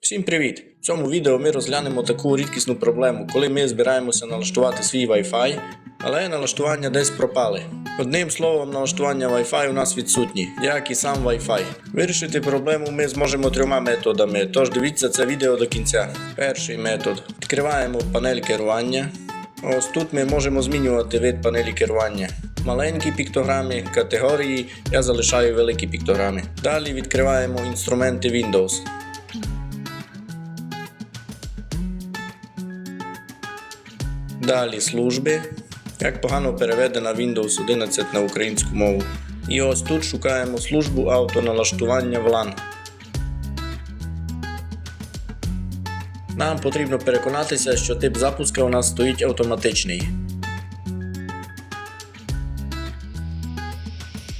Всім привіт! В цьому відео ми розглянемо таку рідкісну проблему, коли ми збираємося налаштувати свій Wi-Fi, але налаштування десь пропали. Одним словом, налаштування Wi-Fi у нас відсутні, як і сам Wi-Fi. Вирішити проблему ми зможемо трьома методами, тож дивіться це відео до кінця. Перший метод. Відкриваємо панель керування. Ось тут ми можемо змінювати вид панелі керування. Маленькі піктограми, категорії, я залишаю великі піктограми. Далі відкриваємо інструменти Windows. Далі служби. Як погано переведена Windows 11 на українську мову. І ось тут шукаємо службу автоналаштування VLAN. Нам потрібно переконатися, що тип запуска у нас стоїть автоматичний.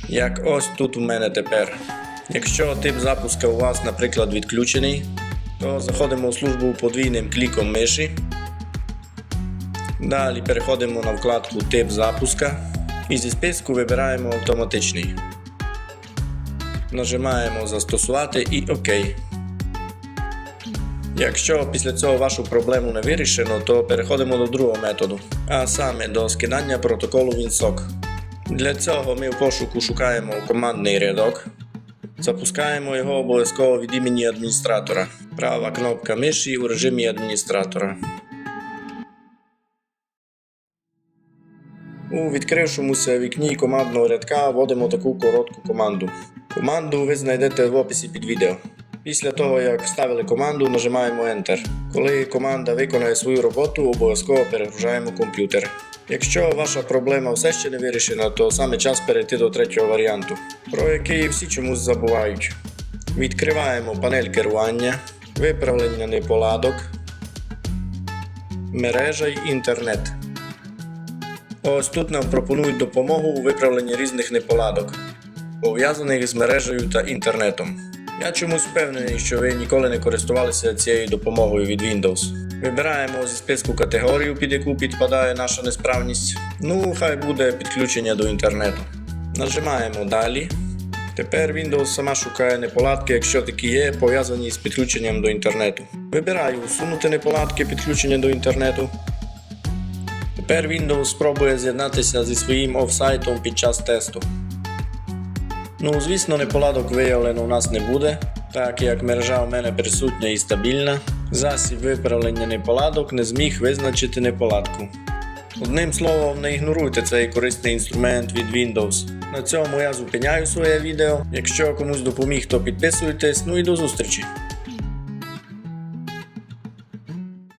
Як ось тут у мене тепер. Якщо тип запуска у вас, наприклад, відключений, то заходимо у службу подвійним кліком миші. Далі переходимо на вкладку Тип запуска і зі списку вибираємо автоматичний. Нажимаємо Застосувати і ОК. Якщо після цього вашу проблему не вирішено, то переходимо до другого методу, а саме до скидання протоколу WinSock. Для цього ми в пошуку шукаємо командний рядок. Запускаємо його обов'язково від імені адміністратора. Права кнопка миші у режимі адміністратора. У відкрившомуся вікні командного рядка вводимо таку коротку команду. Команду ви знайдете в описі під відео. Після того, як вставили команду, нажимаємо Enter. Коли команда виконає свою роботу, обов'язково перегружаємо комп'ютер. Якщо ваша проблема все ще не вирішена, то саме час перейти до третього варіанту, про який всі чомусь забувають. Відкриваємо панель керування, виправлення неполадок, мережа й інтернет. Ось тут нам пропонують допомогу у виправленні різних неполадок, пов'язаних з мережею та інтернетом. Я чомусь впевнений, що ви ніколи не користувалися цією допомогою від Windows. Вибираємо зі списку категорію, під яку підпадає наша несправність. Ну, хай буде підключення до інтернету. Нажимаємо Далі. Тепер Windows сама шукає неполадки, якщо такі є, пов'язані з підключенням до інтернету. Вибираю усунути неполадки підключення до інтернету. Тепер Windows спробує з'єднатися зі своїм офсайтом під час тесту. Ну, звісно, неполадок виявлено у нас не буде, так як мережа у мене присутня і стабільна. Засіб виправлення неполадок не зміг визначити неполадку. Одним словом, не ігноруйте цей корисний інструмент від Windows. На цьому я зупиняю своє відео. Якщо комусь допоміг, то підписуйтесь. Ну і до зустрічі!